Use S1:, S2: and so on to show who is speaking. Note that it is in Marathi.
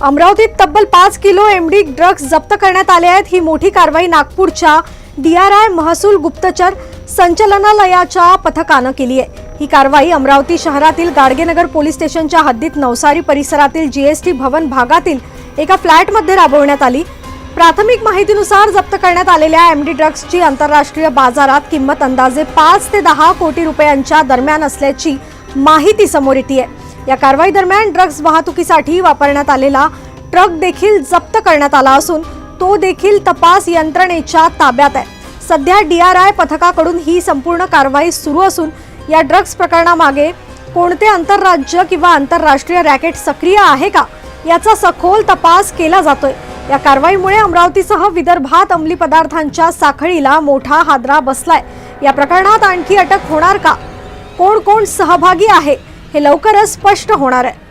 S1: अमरावतीत तब्बल पाच किलो एमडी ड्रग्ज जप्त करण्यात आले आहेत. ही मोठी कारवाई नागपूरच्या डीआरआय महसूल गुप्तचर संचलनालयाच्या पथकानं केली आहे. ही कारवाई अमरावती शहरातील गाडगेनगर पोलीस स्टेशनच्या हद्दीत नवसारी परिसरातील जीएसटी भवन भागातील एका फ्लॅटमध्ये राबवण्यात आली. प्राथमिक माहितीनुसार जप्त करण्यात आलेल्या एमडी ड्रग्जची आंतरराष्ट्रीय बाजारात किंमत अंदाजे पाच ते दहा कोटी रुपयांच्या दरम्यान असल्याची माहिती समोर येते आहे या कारवाई दरम्यान ड्रग्ज वाहतुकीसाठी वापरण्यात आलेला ट्रक देखील जप्त करण्यात आला असून तो देखील तपास यंत्रणेच्या ताब्यात आहे. सध्या डी आर आय पथकाकडून ही संपूर्ण कारवाई सुरू असून या ड्रग्ज प्रकरणामागे कोणते आंतरराज्य किंवा आंतरराष्ट्रीय रॅकेट सक्रिय आहे का याचा सखोल तपास केला जातोय. या कारवाईमुळे अमरावतीसह विदर्भात अंमली पदार्थांच्या साखळीला मोठा हादरा बसलाय. या प्रकरणात आणखी अटक होणार का? कोण कोण सहभागी आहे? हे लवकरच स्पष्ट होणार आहे.